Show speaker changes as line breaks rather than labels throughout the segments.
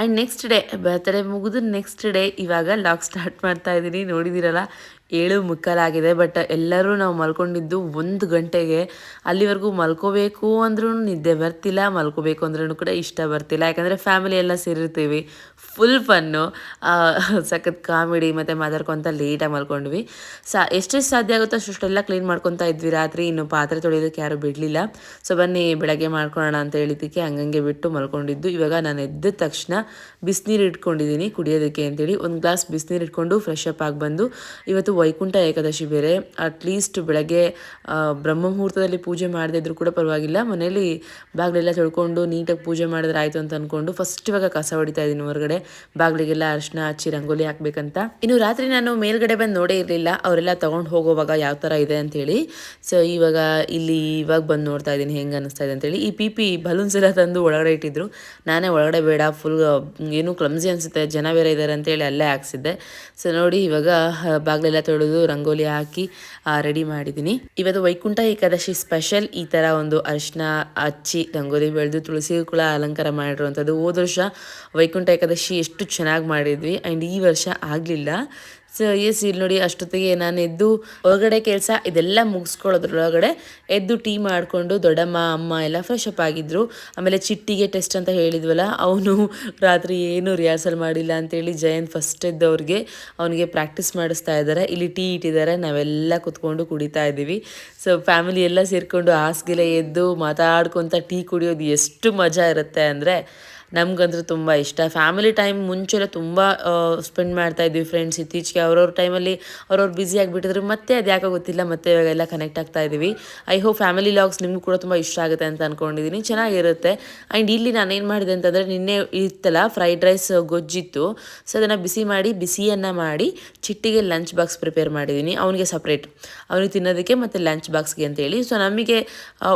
And next day birthday ಮುಗಿದು next day ಇವಾಗ log start ಮಾಡ್ತಾ ಇದ್ದೀನಿ. ನೋಡಿದ್ದೀರಲ್ಲ ಏಳು ಮುಕ್ಕಾಲಾಗಿದೆ ಬಟ್ ಎಲ್ಲರೂ ನಾವು ಮಲ್ಕೊಂಡಿದ್ದು ಒಂದು ಗಂಟೆಗೆ. ಅಲ್ಲಿವರೆಗೂ ಮಲ್ಕೋಬೇಕು ಅಂದ್ರೂ ನಿದ್ದೆ ಬರ್ತಿಲ್ಲ, ಮಲ್ಕೋಬೇಕು ಅಂದ್ರೂ ಕೂಡ ಇಷ್ಟ ಬರ್ತಿಲ್ಲ. ಯಾಕಂದರೆ ಫ್ಯಾಮಿಲಿ ಎಲ್ಲ ಸೇರಿರ್ತೀವಿ ಫುಲ್ ಫನ್ನು ಸಖತ್ ಕಾಮಿಡಿ ಮತ್ತು ಮಾತಾಡ್ಕೊತ ಲೇಟಾಗಿ ಮಲ್ಕೊಂಡ್ವಿ. ಸಾ ಎಷ್ಟೆಷ್ಟು ಸಾಧ್ಯ ಆಗುತ್ತೋ ಅಷ್ಟೆಲ್ಲ ಕ್ಲೀನ್ ಮಾಡ್ಕೊತಾ ಇದ್ವಿ. ರಾತ್ರಿ ಇನ್ನು ಪಾತ್ರೆ ತೊಳೆಯೋದಕ್ಕೆ ಯಾರೂ ಬಿಡಲಿಲ್ಲ. ಸೊ ಬನ್ನಿ, ಬೆಳಗ್ಗೆ ಮಾಡ್ಕೊಳ್ಳೋಣ ಅಂತ ಹೇಳಿದ್ದಕ್ಕೆ ಹಂಗಂಗೆ ಬಿಟ್ಟು ಮಲ್ಕೊಂಡಿದ್ದು. ಇವಾಗ ನಾನು ಎದ್ದ ತಕ್ಷಣ ಬಿಸಿನೀರು ಇಟ್ಕೊಂಡಿದ್ದೀನಿ, ಕುಡಿಯೋದಕ್ಕೆ ಅಂತೇಳಿ. ಒಂದು ಗ್ಲಾಸ್ ಬಿಸಿನೀರು ಇಟ್ಕೊಂಡು ಫ್ರೆಶ್ ಅಪ್ ಆಗಿ ಬಂದು, ಇವತ್ತು ವೈಕುಂಠ ಏಕಾದಶಿ ಬೇರೆ ಅಟ್ಲೀಸ್ಟ್ ಬೆಳಗ್ಗೆ ಬ್ರಹ್ಮ ಮುಹೂರ್ತದಲ್ಲಿ ಪೂಜೆ ಮಾಡದೇ ಇದ್ರೂ ಕೂಡ ಪರವಾಗಿಲ್ಲ. ಮನೇಲಿ ಬಾಗಿಲೆಲ್ಲ ತೊಳ್ಕೊಂಡು ನೀಟಾಗಿ ಪೂಜೆ ಮಾಡಿದ್ರೆ ಆಯಿತು ಅಂತ ಅಂದ್ಕೊಂಡು ಫಸ್ಟ್ ಇವಾಗ ಕಸ ಹೊಡಿತಾ ಇದ್ದೀನಿ ಹೊರಗಡೆ. ಬಾಗಿಲಿಗೆಲ್ಲ ಅರ್ಶಿನ ಹಚ್ಚಿ ರಂಗೋಲಿ ಹಾಕ್ಬೇಕಂತ. ಇನ್ನು ರಾತ್ರಿ ನಾನು ಮೇಲ್ಗಡೆ ಬಂದು ನೋಡೇ ಇರಲಿಲ್ಲ. ಅವರೆಲ್ಲ ತೊಗೊಂಡು ಹೋಗೋವಾಗ ಯಾವ ಥರ ಇದೆ ಅಂತೇಳಿ ಸೊ ಇವಾಗ ಇಲ್ಲಿ ಇವಾಗ ಬಂದು ನೋಡ್ತಾ ಇದ್ದೀನಿ ಹೆಂಗೆ ಅನಿಸ್ತಾ ಇದೆ ಅಂತೇಳಿ ಈ ಪಿ ಪಿ ಬಲೂನ್ಸ್ ಎಲ್ಲ ತಂದು ಒಳಗಡೆ ಇಟ್ಟಿದ್ರು. ನಾನೇ ಒಳಗಡೆ ಬೇಡ ಫುಲ್ ಏನು ಕ್ಲಮ್ಸಿ ಅನಿಸುತ್ತೆ. ಜನ ಬೇರೆ ಇದ್ದಾರೆ ಅಂತೇಳಿ ಅಲ್ಲೇ ಹಾಕ್ಸಿದ್ದೆ. ಸೊ ನೋಡಿ ಇವಾಗ ಬಾಗ್ಲೆಲ್ಲ ತೊಳೆದು ರಂಗೋಲಿ ಹಾಕಿ ರೆಡಿ ಮಾಡಿದ್ದೀನಿ. ಇವತ್ತು ವೈಕುಂಠ ಏಕಾದಶಿ ಸ್ಪೆಷಲ್ ಈ ತರ ಒಂದು ಅರಿಶಿನ ಹಚ್ಚಿ ರಂಗೋಲಿ ಬೆಳೆದು ತುಳಸಿ ಕೂಡ ಅಲಂಕಾರ ಮಾಡಿರುವಂಥದ್ದು. ಹೋದ ವರ್ಷ ವೈಕುಂಠ ಏಕಾದಶಿ ಎಷ್ಟು ಚೆನ್ನಾಗಿ ಮಾಡಿದ್ವಿ. ಆ್ಯಂಡ್ ಈ ವರ್ಷ ಆಗಲಿಲ್ಲ. ಸೊ ಎಸ್ ಇಲ್ಲಿ ನೋಡಿ ಅಷ್ಟೊತ್ತಿಗೆ ನಾನು ಎದ್ದು ಹೊರಗಡೆ ಕೆಲಸ ಇದೆಲ್ಲ ಮುಗಿಸ್ಕೊಳ್ಳೋದ್ರೊಳಗಡೆ ಎದ್ದು ಟೀ ಮಾಡಿಕೊಂಡು ದೊಡ್ಡಮ್ಮ, ಅಮ್ಮ ಎಲ್ಲ ಫ್ರೆಶ್ ಅಪ್ ಆಗಿದ್ರು. ಆಮೇಲೆ ಚಿಟ್ಟಿಗೆ ಟೆಸ್ಟ್ ಅಂತ ಹೇಳಿದ್ವಲ್ಲ, ಅವನು ರಾತ್ರಿ ಏನು ರಿಹರ್ಸಲ್ ಮಾಡಿಲ್ಲ ಅಂತೇಳಿ ಜಯಂತ್ ಫಸ್ಟ್ ಎದ್ದವ್ರಿಗೆ ಅವನಿಗೆ ಪ್ರಾಕ್ಟೀಸ್ ಮಾಡಿಸ್ತಾ ಇದ್ದಾರೆ. ಇಲ್ಲಿ ಟೀ ಇಟ್ಟಿದ್ದಾರೆ, ನಾವೆಲ್ಲ ಕುತ್ಕೊಂಡು ಕುಡಿತಾ ಇದ್ದೀವಿ. ಸೊ ಫ್ಯಾಮಿಲಿ ಎಲ್ಲ ಸೇರಿಕೊಂಡು ಹಾಸಿಗೆಲೆ ಎದ್ದು ಮಾತಾಡ್ಕೊತ ಟೀ ಕುಡಿಯೋದು ಎಷ್ಟು ಮಜಾ ಇರುತ್ತೆ ಅಂದರೆ ನಮ್ಗಂತೂ ತುಂಬ ಇಷ್ಟ. ಫ್ಯಾಮಿಲಿ ಟೈಮ್ ಮುಂಚೆಲ್ಲ ತುಂಬ ಸ್ಪೆಂಡ್ ಮಾಡ್ತಾ ಇದ್ವಿ ಫ್ರೆಂಡ್ಸ್ ಇತ್ತೀಚೆಗೆ ಅವ್ರವ್ರ ಟೈಮಲ್ಲಿ ಅವ್ರವ್ರು ಬ್ಯುಸಿ ಆಗಿಬಿಟ್ಟಿದ್ರು. ಮತ್ತೆ ಅದು ಗೊತ್ತಿಲ್ಲ, ಮತ್ತೆ ಇವಾಗೆಲ್ಲ ಕನೆಕ್ಟ್ ಆಗ್ತಾ ಇದ್ದೀವಿ ಐ ಹೋಪ್ ಫ್ಯಾಮಿಲಿ ಲಾಗ್ಸ್ ನಿಮಗೂ ಕೂಡ ತುಂಬ ಇಷ್ಟ ಆಗುತ್ತೆ ಅಂತ ಅಂದ್ಕೊಂಡಿದ್ದೀನಿ ಚೆನ್ನಾಗಿರುತ್ತೆ. ಆ್ಯಂಡ್ ಇಲ್ಲಿ ನಾನು ಏನು ಮಾಡಿದೆ ಅಂತಂದರೆ, ನಿನ್ನೆ ಇತ್ತಲ್ಲ ಫ್ರೈಡ್ ರೈಸ್ ಗೊಜ್ಜಿತ್ತು. ಸೊ ಅದನ್ನು ಬಿಸಿ ಮಾಡಿ, ಬಿಸಿಯನ್ನು ಮಾಡಿ, ಚಿಟ್ಟಿಗೆ ಲಂಚ್ ಬಾಕ್ಸ್ ಪ್ರಿಪೇರ್ ಮಾಡಿದ್ದೀನಿ ಅವನಿಗೆ ಸಪ್ರೇಟ್ ಅವನಿಗೆ ತಿನ್ನೋದಕ್ಕೆ ಮತ್ತು ಲಂಚ್ ಬಾಕ್ಸ್ಗೆ ಅಂತೇಳಿ. ಸೊ ನಮಗೆ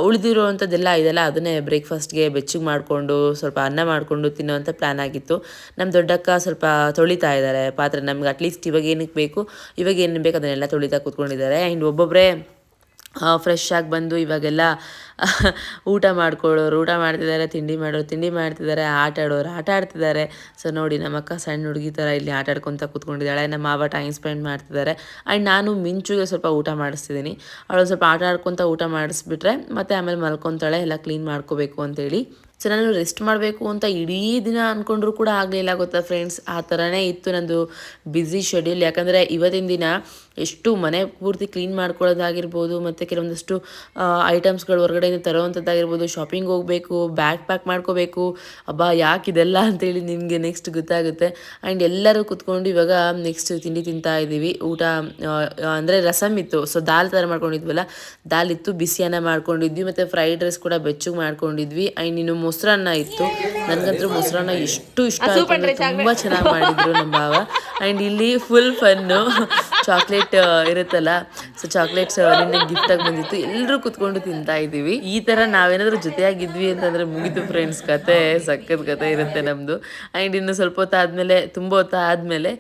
ಉಳಿದಿರುವಂಥದ್ದೆಲ್ಲ ಇದೆಲ್ಲ ಅದನ್ನೇ ಬ್ರೇಕ್ಫಾಸ್ಟ್ಗೆ ಬೆಚ್ಚಗೆ ಮಾಡಿಕೊಂಡು ಸ್ವಲ್ಪ ಅನ್ನ ಮಾಡಿಕೊಂಡು ತಿನ್ನುವಂಥ ಪ್ಲ್ಯಾನ್ ಆಗಿತ್ತು. ನಮ್ಮ ದೊಡ್ಡಕ್ಕ ಸ್ವಲ್ಪ ತೊಳಿತಾ ಇದ್ದಾರೆ ಪಾತ್ರೆ ನಮ್ಗೆ ಅಟ್ಲೀಸ್ಟ್ ಇವಾಗ ಏನಕ್ಕೆ ಬೇಕು, ಇವಾಗ ಏನು ಬೇಕು ಅದನ್ನೆಲ್ಲ ತೊಳಿತಾ ಕೂತ್ಕೊಂಡಿದ್ದಾರೆ. ಆ್ಯಂಡ್ ಒಬ್ಬೊಬ್ಬರೇ ಫ್ರೆಶ್ ಆಗಿ ಬಂದು ಇವಾಗೆಲ್ಲ, ಊಟ ಮಾಡ್ಕೊಳ್ಳೋರು, ಊಟ ಮಾಡ್ತಿದ್ದಾರೆ, ತಿಂಡಿ ಮಾಡೋರು, ತಿಂಡಿ ಮಾಡ್ತಿದ್ದಾರೆ, ಆಟ ಆಡೋರು, ಆಟ ಆಡ್ತಿದ್ದಾರೆ. ಸೊ ನೋಡಿ ನಮ್ಮ ಅಕ್ಕ ಸಣ್ಣ ಹುಡುಗಿ ಥರ ಇಲ್ಲಿ ಆಟ ಆಡ್ಕೊತ ಕೂತ್ಕೊಂಡಿದ್ದಾಳೆ. ನಮ್ಮ ಮಾವ ಟೈಮ್ ಸ್ಪೆಂಡ್ ಮಾಡ್ತಿದ್ದಾರೆ. ಆ್ಯಂಡ್ ನಾನು ಮಿಂಚುಗೆ ಸ್ವಲ್ಪ ಊಟ ಮಾಡಿಸ್ತಿದ್ದೀನಿ. ಅವಳು ಸ್ವಲ್ಪ ಆಟ ಆಡ್ಕೊತ ಊಟ ಮಾಡಿಸ್ಬಿಟ್ರೆ ಮತ್ತೆ ಆಮೇಲೆ ಮಲ್ಕೊತಾಳೆ, ಎಲ್ಲ ಕ್ಲೀನ್ ಮಾಡ್ಕೋಬೇಕು ಅಂತೇಳಿ. ಸೊ ನಾನು ರೆಸ್ಟ್ ಮಾಡಬೇಕು ಅಂತ ಇಡೀ ದಿನ ಅಂದ್ಕೊಂಡ್ರೂ ಕೂಡ ಆಗಲಿಲ್ಲ ಗೊತ್ತಾ ಫ್ರೆಂಡ್ಸ್ ಆ ಥರನೇ ಇತ್ತು ನಂದು ಬ್ಯುಸಿ ಶೆಡ್ಯೂಲ್ ಯಾಕಂದರೆ ಇವತ್ತಿನ ದಿನ ಎಷ್ಟು ಮನೆ ಪೂರ್ತಿ ಕ್ಲೀನ್ ಮಾಡ್ಕೊಳ್ಳೋದಾಗಿರ್ಬೋದು ಮತ್ತು ಕೆಲವೊಂದಷ್ಟು ಐಟಮ್ಸ್ಗಳು ಹೊರಗಡೆಯಿಂದ ತರೋವಂಥದ್ದಾಗಿರ್ಬೋದು ಶಾಪಿಂಗ್ ಹೋಗಬೇಕು ಬ್ಯಾಗ್ ಪ್ಯಾಕ್ ಮಾಡ್ಕೋಬೇಕು ಅಬ್ಬಾ ಯಾಕೆ ಇದೆಲ್ಲ? ಅಂತೇಳಿ ನಿಮಗೆ ನೆಕ್ಸ್ಟ್ ಗೊತ್ತಾಗುತ್ತೆ. ಆ್ಯಂಡ್ ಎಲ್ಲರೂ ಕುತ್ಕೊಂಡು ಇವಾಗ ನೆಕ್ಸ್ಟ್ ತಿಂಡಿ ತಿಂತಾ ಇದ್ದೀವಿ. ಊಟ ಅಂದರೆ ರಸಮ್ ಇತ್ತು. ಸೊ ದಾಲ್ ಥರ ಮಾಡ್ಕೊಂಡಿದ್ವಲ್ಲ ದಾಲ್ ಇತ್ತು ಬಿಸಿಯನ್ನು ಮಾಡ್ಕೊಂಡಿದ್ವಿ ಮತ್ತು ಫ್ರೈಡ್ ರೈಸ್ ಕೂಡ ಬೆಚ್ಚಗೆ ಮಾಡ್ಕೊಂಡಿದ್ವಿ. ಆ್ಯಂಡ್ ಇನ್ನು ಮೊಸರನ್ನ ಇತ್ತು. ನನಗಂತೂ ಮೊಸರನ್ನ ಎಷ್ಟು ಇಷ್ಟ ತುಂಬ ಚೆನ್ನಾಗಿ ಮಾಡಿದ್ರು ನಮ್ಮ ಭಾವ. ಆ್ಯಂಡ್ ಇಲ್ಲಿ ಫುಲ್ ಫನ್ನು ಚಾಕ್ಲೇಟ್ ಇರುತ್ತಲ್ಲ? ಸೊ ಚಾಕ್ಲೇಟ್ಸ್ ನಿನ್ನೆ ಗಿಫ್ಟ್ ಆಗಿ ಬಂದಿತ್ತು. ಎಲ್ಲರೂ ಕುತ್ಕೊಂಡು ತಿಂತಾ ಇದ್ದೀವಿ. ಈ ತರ ನಾವೇನಾದ್ರೂ ಜೊತೆಯಾಗಿದ್ವಿ ಅಂತಂದ್ರೆ ಮುಗಿತು ಫ್ರೆಂಡ್ಸ್ ಕತೆ, ಸಖತ್ ಕತೆ ಇರುತ್ತೆ ನಮ್ದು. ಆ್ಯಂಡ್ ಇನ್ನು ಸ್ವಲ್ಪ ಹೊತ್ತು ಆದ್ಮೇಲೆ, ತುಂಬ ಹೊತ್ತು ಆದಮೇಲೆ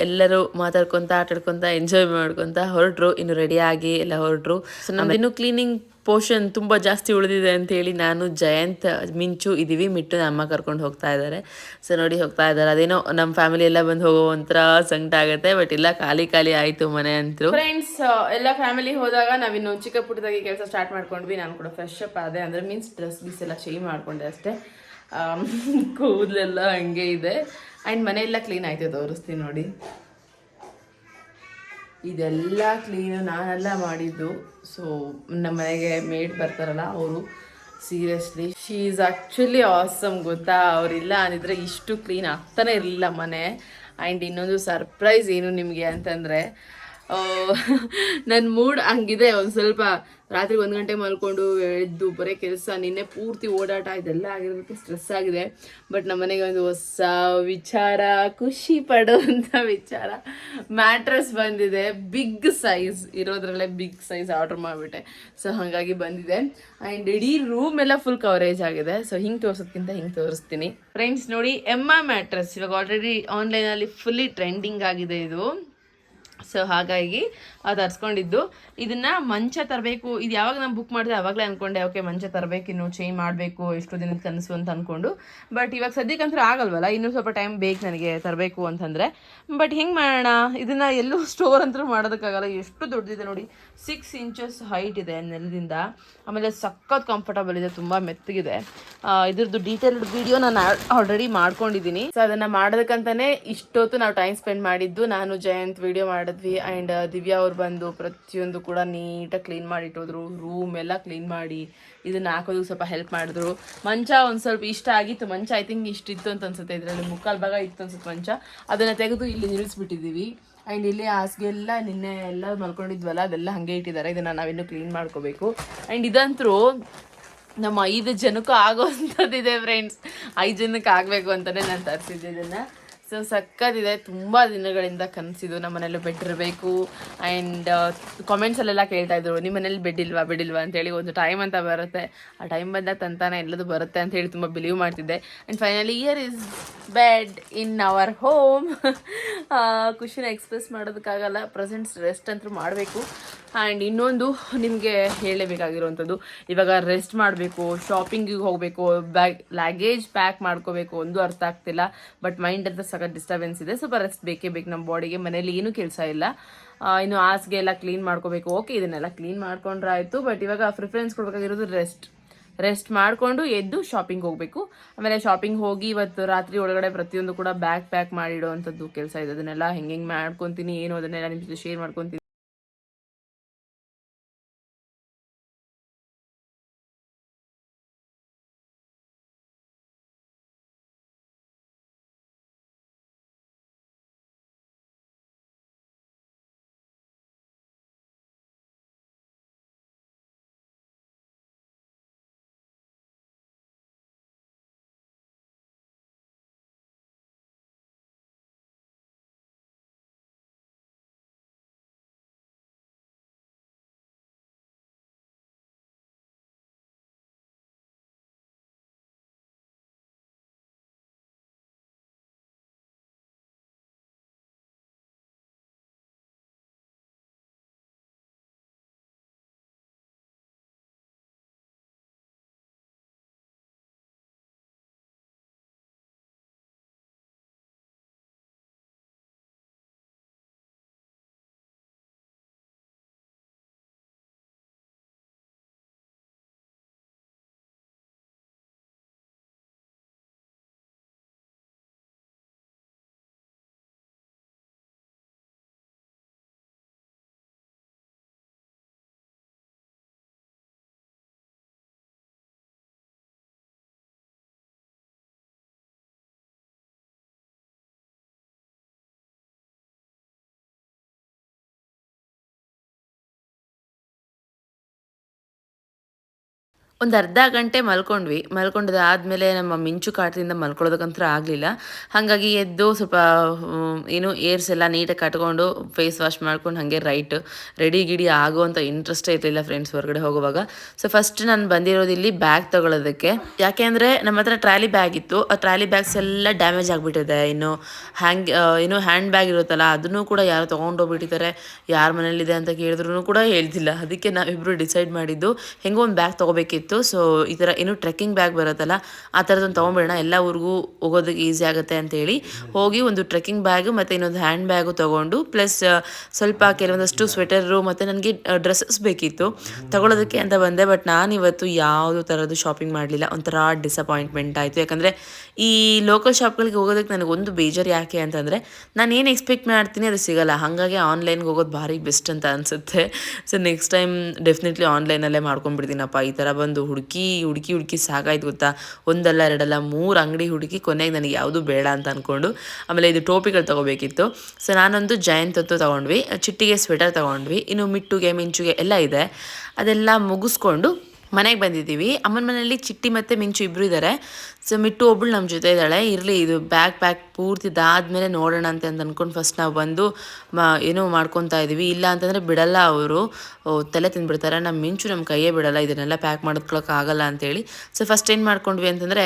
ಎಲ್ಲರೂ ಮಾತಾಡ್ಕೊತ, ಆಟಾಡ್ಕೊತ ಎಂಜಾಯ್ ಮಾಡ್ಕೊಂತ ಹೊರಟ್ರು. ಇನ್ನು ರೆಡಿಯಾಗಿ ಎಲ್ಲ ಹೊರಟ್ರು. ಸೊ ನಮ್ದಿನ್ನು ಕ್ಲೀನಿಂಗ್ ಪೋರ್ಷನ್ ತುಂಬ ಜಾಸ್ತಿ ಉಳಿದಿದೆ ಅಂಥೇಳಿ ನಾನು ಜಯಂತ್, ಮಿಂಚು ಇದ್ದೀವಿ ಮಿಟ್ಟು ಅಮ್ಮ ಕರ್ಕೊಂಡು ಹೋಗ್ತಾ ಇದ್ದಾರೆ ಸೊ ನೋಡಿ ಹೋಗ್ತಾ ಇದ್ದಾರೆ ಅದೇನೋ ನಮ್ಮ ಫ್ಯಾಮಿಲಿ ಎಲ್ಲ ಬಂದು ಹೋಗೋ ಒಂಥರ ಸಂಕಟ ಆಗುತ್ತೆ ಬಟ್ ಇಲ್ಲ ಖಾಲಿ ಖಾಲಿ ಆಯಿತು ಮನೆ ಅಂತೂ
ಫ್ರೆಂಡ್ಸ್ ಎಲ್ಲ ಫ್ಯಾಮಿಲಿ ಹೋದಾಗ ನಾವಿನ್ನು ಚಿಕ್ಕ ಪುಟ್ಟದಾಗಿ ಕೆಲಸ ಸ್ಟಾರ್ಟ್ ಮಾಡ್ಕೊಂಡ್ವಿ. ನಾನು ಕೂಡ ಫ್ರೆಶ್ ಅಪ್ ಆದೆ. ಅಂದರೆ ಮೀನ್ಸ್ ಡ್ರೆಸ್ ಗೀಸ್ ಎಲ್ಲ ಚೇಂಜ್ ಮಾಡಿಕೊಂಡೆ ಅಷ್ಟೇ. ಕೂದಲೆಲ್ಲ ಹಂಗೆ ಇದೆ. ಆ್ಯಂಡ್ ಮನೆಯೆಲ್ಲ ಕ್ಲೀನ್ ಆಯಿತು ತೋರಿಸ್ತೀನಿ ನೋಡಿ. ಇದೆಲ್ಲ ಕ್ಲೀನು ನಾನೆಲ್ಲ ಮಾಡಿದ್ದು. ಸೊ ನಮ್ಮ ಮನೆಗೆ ಮೇಡ್ ಬರ್ತಾರಲ್ಲ ಅವರು seriously she is actually awesome ಗೊತ್ತಾ? ಅವರಿಲ್ಲ ಅಂದಿದ್ರೆ ಇಷ್ಟು ಕ್ಲೀನ್ ಆಗ್ತಾನೆ ಇರಲಿಲ್ಲ ಮನೆ. ಆ್ಯಂಡ್ ಇನ್ನೊಂದು ಸರ್ಪ್ರೈಸ್ ಏನು ನಿಮಗೆ ಅಂತಂದರೆ ನನ್ನ ಮೂಡ್ ಹಂಗಿದೆ. ಒಂದು ಸ್ವಲ್ಪ ರಾತ್ರಿ ಒಂದು ಗಂಟೆ ಮಲ್ಕೊಂಡು ಎದ್ದು ಬರೀ ಕೆಲಸ, ನಿನ್ನೆ ಪೂರ್ತಿ ಓಡಾಟ ಇದೆಲ್ಲ ಆಗಿರೋದಕ್ಕೆ ಸ್ಟ್ರೆಸ್ ಆಗಿದೆ. ಬಟ್ ನಮ್ಮನೆಗೆ ಒಂದು ಹೊಸ ವಿಚಾರ, ಖುಷಿ ಪಡುವಂಥ ವಿಚಾರ. ಮ್ಯಾಟ್ರಸ್ ಬಂದಿದೆ. ಬಿಗ್ ಸೈಜ್ ಇರೋದ್ರಲ್ಲೇ ಬಿಗ್ ಸೈಜ್ ಆರ್ಡರ್ ಮಾಡಿಬಿಟ್ಟೆ. ಸೊ ಹಾಗಾಗಿ ಬಂದಿದೆ. ಆ್ಯಂಡ್ ಇಡೀ ರೂಮ್ ಎಲ್ಲ ಫುಲ್ ಕವರೇಜ್ ಆಗಿದೆ. ಸೊ ಹಿಂಗೆ ತೋರಿಸೋದ್ಕಿಂತ ಹಿಂಗೆ ತೋರಿಸ್ತೀನಿ. ಫ್ರೆಂಡ್ಸ್ ನೋಡಿ ಎಮ್ಮ ಮ್ಯಾಟ್ರಸ್ ಇವಾಗ ಆಲ್ರೆಡಿ ಆನ್ಲೈನಲ್ಲಿ ಫುಲ್ಲಿ ಟ್ರೆಂಡಿಂಗ್ ಆಗಿದೆ ಇದು. ಸೊ ಹಾಗಾಗಿ ಅದು ತರಿಸ್ಕೊಂಡಿದ್ದು ಇದನ್ನ ಮಂಚ ತರಬೇಕು. ಇದು ಯಾವಾಗ ನಾನು ಬುಕ್ ಮಾಡಿದೆ ಆವಾಗಲೇ ಅನ್ಕೊಂಡೆ, ಓಕೆ, ಮಂಚ ತರಬೇಕು, ಇನ್ನು ಚೇಂಜ್ ಮಾಡಬೇಕು ಎಷ್ಟು ದಿನದ ಕನಸು ಅಂತ ಅಂದ್ಕೊಂಡು ಬಟ್ ಇವಾಗ ಸದ್ಯಕ್ಕಂತೂ ಆಗಲ್ವಲ್ಲ, ಇನ್ನೂ ಸ್ವಲ್ಪ ಟೈಮ್ ಬೇಕು ನನಗೆ ತರಬೇಕು ಅಂತಂದರೆ. ಬಟ್ ಹೆಂಗೆ ಮಾಡೋಣ? ಇದನ್ನ ಎಲ್ಲೂ ಸ್ಟೋರ್ ಅಂತೂ ಮಾಡೋದಕ್ಕಾಗಲ್ಲ. ಎಷ್ಟು ದೊಡ್ಡದಿದೆ ನೋಡಿ. ಸಿಕ್ಸ್ ಇಂಚಸ್ ಹೈಟ್ ಇದೆ ನೆಲದಿಂದ. ಆಮೇಲೆ ಸಖತ್ ಕಂಫರ್ಟಬಲ್ ಇದೆ, ತುಂಬ ಮೆತ್ತಗಿದೆ. ಇದ್ರದ್ದು ಡೀಟೇಲ್ಡ್ ವಿಡಿಯೋ ನಾನು ಆಲ್ರೆಡಿ ಮಾಡ್ಕೊಂಡಿದ್ದೀನಿ ಸೊ ಅದನ್ನ ಮಾಡೋದಕ್ಕಂತಾನೆ ಇಷ್ಟೊತ್ತು ನಾವು ಟೈಮ್ ಸ್ಪೆಂಡ್ ಮಾಡಿದ್ದು. ನಾನು ಜಯಂತ್ ವಿಡಿಯೋ ಮಾಡಿದ್ವಿ ಆ್ಯಂಡ್ ದಿವ್ಯಾ ಅವ್ರು ಬಂದು ಪ್ರತಿಯೊಂದು ಕೂಡ ನೀಟಾಗಿ ಕ್ಲೀನ್ ಮಾಡಿ ಇಟ್ಟೋದ್ರು ರೂಮ್ ಎಲ್ಲ ಕ್ಲೀನ್ ಮಾಡಿ ಇದನ್ನ ಹಾಕೋದಕ್ಕೆ ಸ್ವಲ್ಪ ಹೆಲ್ಪ್ ಮಾಡಿದ್ರು. ಮಂಚ ಒಂದು ಸ್ವಲ್ಪ ಇಷ್ಟ ಆಗಿತ್ತು. ಮಂಚ ಐ ಥಿಂಕ್ ಇಷ್ಟಿತ್ತು ಅಂತ ಅನ್ಸುತ್ತೆ. ಇದರಲ್ಲಿ ಮುಕ್ಕಾಲು ಭಾಗ ಇತ್ತು ಅನ್ಸುತ್ತೆ ಮಂಚ. ಅದನ್ನ ತೆಗೆದು ಇಲ್ಲಿ ನಿಲ್ಲಿಸ್ಬಿಟ್ಟಿದ್ದೀವಿ. ಆ್ಯಂಡ್ ಇಲ್ಲಿ ಹಾಸಿಗೆ ಎಲ್ಲ ನಿನ್ನೆ ಎಲ್ಲ ಮಲ್ಕೊಂಡಿದ್ವಲ್ಲ, ಅದೆಲ್ಲ ಹಾಗೆ ಇಟ್ಟಿದ್ದಾರೆ. ಇದನ್ನು ನಾವಿನ್ನೂ ಕ್ಲೀನ್ ಮಾಡ್ಕೋಬೇಕು. ಆ್ಯಂಡ್ ಇದಂತರೂ ನಮ್ಮ ಐದು ಜನಕ್ಕೂ ಆಗೋವಂಥದ್ದಿದೆ ಫ್ರೆಂಡ್ಸ್ ಐದು ಜನಕ್ಕೆ ಆಗಬೇಕು ಅಂತಲೇ ನಾನು ತರಿಸಿದ್ದೆ ಇದನ್ನು. ಸೊ ಸಕ್ಕತ್ತಿದೆ ತುಂಬ ದಿನಗಳಿಂದ ಕನಸಿದ್ದು ನಮ್ಮ ಬೆಡ್ ಇರಬೇಕು ಆ್ಯಂಡ್ ಕಾಮೆಂಟ್ಸಲ್ಲೆಲ್ಲ ಕೇಳ್ತಾ ಇದ್ರು, ನಿಮ್ಮ ಮನೇಲಿ ಬೆಡ್ ಇಲ್ವಾ ಬೆಡ್ ಇಲ್ವಾ ಅಂತೇಳಿ ಒಂದು ಟೈಮ್ ಅಂತ ಬರುತ್ತೆ. ಆ ಟೈಮ್ ಬಂದಾಗ ತಂತಾನೆ ಎಲ್ಲದು ಬರುತ್ತೆ ಅಂತ ಹೇಳಿ ತುಂಬ ಬಿಲೀವ್ ಮಾಡ್ತಿದ್ದೆ. And finally year is bed in our home ಖುಷಿನ express ಮಾಡೋದಕ್ಕಾಗಲ್ಲ. ಪ್ರೆಸೆಂಟ್ಸ್ ರೆಸ್ಟ್ ಅಂತೂ ಮಾಡಬೇಕು. ಆ್ಯಂಡ್ ಇನ್ನೊಂದು ನಿಮಗೆ ಹೇಳಬೇಕಾಗಿರುವಂಥದ್ದು, ಇವಾಗ ರೆಸ್ಟ್ ಮಾಡಬೇಕು ಶಾಪಿಂಗಿಗೆ ಹೋಗಬೇಕು ಬ್ಯಾಗ್ ಲಗೇಜ್ ಪ್ಯಾಕ್ ಮಾಡ್ಕೋಬೇಕು ಒಂದು ಅರ್ಥ ಆಗ್ತಿಲ್ಲ ಬಟ್ ಮೈಂಡ್ ಅಂತ ಸಖತ್ ಡಿಸ್ಟರ್ಬೆನ್ಸ್ ಇದೆ. ಸ್ವಲ್ಪ ರೆಸ್ಟ್ ಬೇಕೇ ಬೇಕು ನಮ್ಮ ಬಾಡಿಗೆ ಮನೇಲಿ ಏನೂ ಕೆಲಸ ಇಲ್ಲ. ಇನ್ನು ಹಾಸಿಗೆ ಎಲ್ಲ ಕ್ಲೀನ್ ಮಾಡ್ಕೋಬೇಕು. ಓಕೆ ಇದನ್ನೆಲ್ಲ ಕ್ಲೀನ್ ಮಾಡ್ಕೊಂಡ್ರೆ ಆಯಿತು ಬಟ್ ಇವಾಗ ಪ್ರಿಫರೆನ್ಸ್ ಕೊಡಬೇಕಾಗಿರೋದು ರೆಸ್ಟ್ ರೆಸ್ಟ್ ಮಾಡಿಕೊಂಡು ಎದ್ದು ಶಾಪಿಂಗ್ ಹೋಗಬೇಕು. ಆಮೇಲೆ ಶಾಪಿಂಗ್ ಹೋಗಿ ಇವತ್ತು ರಾತ್ರಿ ಒಳಗಡೆ ಪ್ರತಿಯೊಂದು ಕೂಡ ಬ್ಯಾಗ್ ಪ್ಯಾಕ್ ಮಾಡಿಡೋ ಅಂಥದ್ದು ಕೆಲಸ ಇದೆ. ಅದನ್ನೆಲ್ಲ ಹೆಂಗೆ ಹೆಂಗೆ ಮಾಡ್ಕೊತೀನಿ, ಏನು ಅದನ್ನೆಲ್ಲ ನಿಮ್ಮ ಜೊತೆ ಶೇರ್ ಮಾಡ್ಕೊತೀನಿ.
ಒಂದು ಅರ್ಧ ಗಂಟೆ ಮಲ್ಕೊಂಡ್ವಿ. ಮಲ್ಕೊಂಡದಾದ್ಮೇಲೆ ನಮ್ಮ ಮಿಂಚು ಕಾಟದಿಂದ ಮಲ್ಕೊಳ್ಳೋದಕ್ಕಂತೂ ಆಗಲಿಲ್ಲ. ಹಾಗಾಗಿ ಎದ್ದು ಸ್ವಲ್ಪ ಏನು ಏರ್ಸ್ ಎಲ್ಲ ನೀಟಾಗಿ ಕಟ್ಕೊಂಡು ಫೇಸ್ ವಾಶ್ ಮಾಡ್ಕೊಂಡು ಹಾಗೆ ರೈಟ್ ರೆಡಿ ಗಿಡಿ ಆಗುವಂಥ ಇಂಟ್ರೆಸ್ಟೇ ಇರಲಿಲ್ಲ ಫ್ರೆಂಡ್ಸ್ ಹೊರಗಡೆ ಹೋಗುವಾಗ. ಸೊ ಫಸ್ಟ್ ನಾನು ಬಂದಿರೋದು ಇಲ್ಲಿ ಬ್ಯಾಗ್ ತಗೊಳ್ಳೋದಕ್ಕೆ ಯಾಕೆ ಅಂದರೆ ನಮ್ಮ ಹತ್ರ ಟ್ರಾಲಿ ಬ್ಯಾಗ್ ಇತ್ತು. ಆ ಟ್ರಾಲಿ ಬ್ಯಾಗ್ಸ್ ಎಲ್ಲ ಡ್ಯಾಮೇಜ್ ಆಗಿಬಿಟ್ಟಿದೆ. ಇನ್ನು ಹ್ಯಾಂಗ್ ಏನು ಹ್ಯಾಂಡ್ ಬ್ಯಾಗ್ ಇರುತ್ತಲ್ಲ ಅದನ್ನು ಕೂಡ ಯಾರು ತೊಗೊಂಡೋಗ್ಬಿಟ್ಟಿದ್ದಾರೆ ಯಾರ ಮನೇಲಿದೆ ಅಂತ ಕೇಳಿದ್ರು ಕೂಡ ಹೇಳ್ತಿಲ್ಲ. ಅದಕ್ಕೆ ನಾವಿಬ್ಬರು ಡಿಸೈಡ್ ಮಾಡಿದ್ದು, ಹೆಂಗೋ ಒಂದು ಬ್ಯಾಗ್ ತೊಗೋಬೇಕಿತ್ತು. ಸೊ ಈ ಥರ ಏನು ಟ್ರೆಕ್ಕಿಂಗ್ ಬ್ಯಾಗ್ ಬರುತ್ತಲ್ಲ, ಆ ಥರದೊಂದು ತೊಗೊಂಬಿಡೋಣ ಎಲ್ಲ ಊರಿಗೂ ಹೋಗೋದಕ್ಕೆ ಈಸಿ ಆಗುತ್ತೆ ಅಂತೇಳಿ ಹೋಗಿ ಒಂದು ಟ್ರೆಕ್ಕಿಂಗ್ ಬ್ಯಾಗು ಮತ್ತು ಇನ್ನೊಂದು ಹ್ಯಾಂಡ್ ಬ್ಯಾಗು ತೊಗೊಂಡು ಪ್ಲಸ್ ಸ್ವಲ್ಪ ಕೆಲವೊಂದಷ್ಟು ಸ್ವೆಟರು ಮತ್ತು ನನಗೆ ಡ್ರೆಸ್ಸಸ್ ಬೇಕಿತ್ತು. ತಗೊಳ್ಳೋದಕ್ಕೆ ಅಂತ ಬಂದೆ ಬಟ್ ನಾನು ಇವತ್ತು ಯಾವುದು ಥರದ್ದು ಶಾಪಿಂಗ್ ಮಾಡಲಿಲ್ಲ. ಒಂಥರ ಡಿಸಪಾಯಿಂಟ್ಮೆಂಟ್ ಆಯಿತು. ಯಾಕಂದರೆ ಈ ಲೋಕಲ್ ಶಾಪ್ಗಳಿಗೆ ಹೋಗೋದಕ್ಕೆ ನನಗೆ ಒಂದು ಬೇಜಾರು ಯಾಕೆ ಅಂತಂದರೆ, ನಾನು ಏನು ಎಕ್ಸ್ಪೆಕ್ಟ್ ಮಾಡ್ತೀನಿ ಅದು ಸಿಗಲ್ಲ. ಹಾಗಾಗಿ ಆನ್ಲೈನ್ಗೆ ಹೋಗೋದು ಭಾರಿ ಬೆಸ್ಟ್ ಅಂತ ಅನಿಸುತ್ತೆ. ಸೊ ನೆಕ್ಸ್ಟ್ ಟೈಮ್ ಡೆಫಿನೆಟ್ಲಿ ಆನ್ಲೈನಲ್ಲೇ ಮಾಡ್ಕೊಂಡ್ಬಿಡ್ತೀನಪ್ಪ. ಈ ಥರ ಬಂದು ಹುಡುಕಿ ಹುಡುಕಿ ಹುಡುಕಿ ಸಾಕಾಯ್ತು ಗೊತ್ತಾ? ಒಂದಲ್ಲ, ಎರಡಲ್ಲ, ಮೂರು ಅಂಗಡಿ ಹುಡುಕಿ ಕೊನೆಗೆ ನನಗೆ ಯಾವುದು ಬೇಡ ಅಂತ ಅಂದ್ಕೊಂಡು ಆಮೇಲೆ ಇದು ಟೋಪಿಗಳು ತೊಗೋಬೇಕಿತ್ತು. ಸೊ ನಾನೊಂದು ಜಯಂತ್ ಹೊತ್ತು ತೊಗೊಂಡ್ವಿ, ಚಿಟ್ಟಿಗೆ ಸ್ವೆಟರ್ ತೊಗೊಂಡ್ವಿ, ಇನ್ನು ಮಿಟ್ಟುಗೆ, ಮಿಂಚುಗೆ ಎಲ್ಲ ಇದೆ. ಅದೆಲ್ಲ ಮುಗಿಸ್ಕೊಂಡು ಮನೆಗೆ ಬಂದಿದ್ದೀವಿ. ಅಮ್ಮನ ಮನೆಯಲ್ಲಿ ಚಿಟ್ಟಿ ಮತ್ತು ಮಿಂಚು ಇಬ್ಬರು ಇದ್ದಾರೆ ಸೊ ಮಿಟ್ಟು ಒಬ್ಬಳು ನಮ್ಮ ಜೊತೆ ಇದ್ದಾಳೆ. ಇರಲಿ, ಇದು ಬ್ಯಾಗ್ ಪ್ಯಾಕ್ ಪೂರ್ತಿ ಇದಾದಮೇಲೆ ನೋಡೋಣ ಅಂತ ಅಂತ ಅಂದ್ಕೊಂಡು ಫಸ್ಟ್ ನಾವು ಬಂದು ಮ, ಏನೋ ಮಾಡ್ಕೊತಾ ಇದ್ದೀವಿ ಇಲ್ಲ ಅಂತಂದರೆ ಬಿಡಲ್ಲ ಅವರು. ತಲೆ ತಿಂದ್ಬಿಡ್ತಾರೆ. ನಮ್ಮ ಮಿಂಚು ನಮ್ಮ ಕೈಯೇ ಬಿಡಲ್ಲ. ಇದನ್ನೆಲ್ಲ ಪ್ಯಾಕ್ ಮಾಡ್ಕೊಳಕ್ಕೆ ಆಗಲ್ಲ ಅಂತೇಳಿ ಸೊ ಫಸ್ಟ್ ಏನು ಮಾಡ್ಕೊಂಡ್ವಿ ಅಂತಂದರೆ